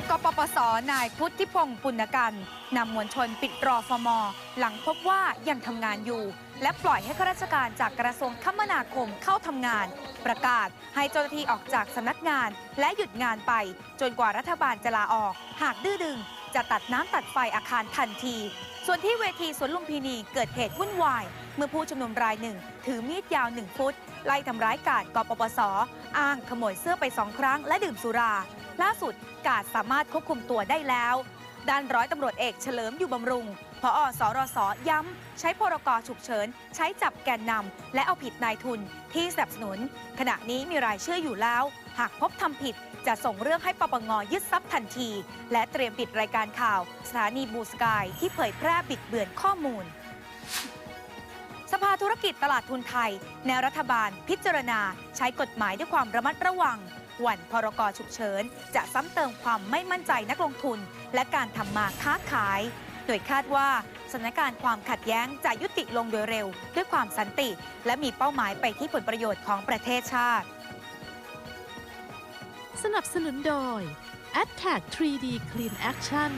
ำกปปส นายพุทธิพงศ์ปุณกันนำมวลชนปิดรอฟม หลังพบว่ายังทำงานอยู่ และปล่อยให้ข้าราชการจากกระทรวงคมนาคมเข้าทำงาน ประกาศให้เจ้าหน้าที่ออกจากสำนักงาน และหยุดงานไป จนกว่ารัฐบาลจะลาออก หากดื้อดึง จะตัดน้ำตัดไฟอาคารทันที ส่วนที่เวทีสวนลุมพินีเกิดเหตุวุ่นวาย เมื่อผู้ชุมนุมรายหนึ่ง ถือมีดยาวหนึ่งฟุตไล่ทำร้ายกาดกปปส อ้างขโมยเสื้อไปสองครั้งและดื่มสุรา ล่าสุดกาดสามารถควบคุมตัวได้แล้วด้านร้อยตำรวจเอกเฉลิมอยู่บำรุงพอสรสย้ำ ใช้พรกฉุกเฉิน ใช้จับแกนนำ และเอาผิดนายทุนที่สนับสนุน ขณะนี้มีรายชื่ออยู่แล้ว หากพบทำผิดจะส่งเรื่องให้ปปงยึดทรัพย์ทันที และเตรียมปิดรายการข่าว สถานีบูสกายที่เผยแพร่บิดเบือนข้อมูล สภาธุรกิจตลาดทุนไทย แนวรัฐบาล พิจารณา ใช้กฎหมายด้วยความระมัดระวัง หวั่นพรกฉุกเฉิน จะซ้ำเติมความไม่มั่นใจนักลงทุน และการทำมาค้าขาย โดยคาดว่าสถานการณ์ความขัดแย้งจะยุติลงโดยเร็ว ด้วยความสันติ และมีเป้าหมายไปที่ผลประโยชน์ของประเทศชาติ สนับสนุนโดย a t t a c 3D Clean Action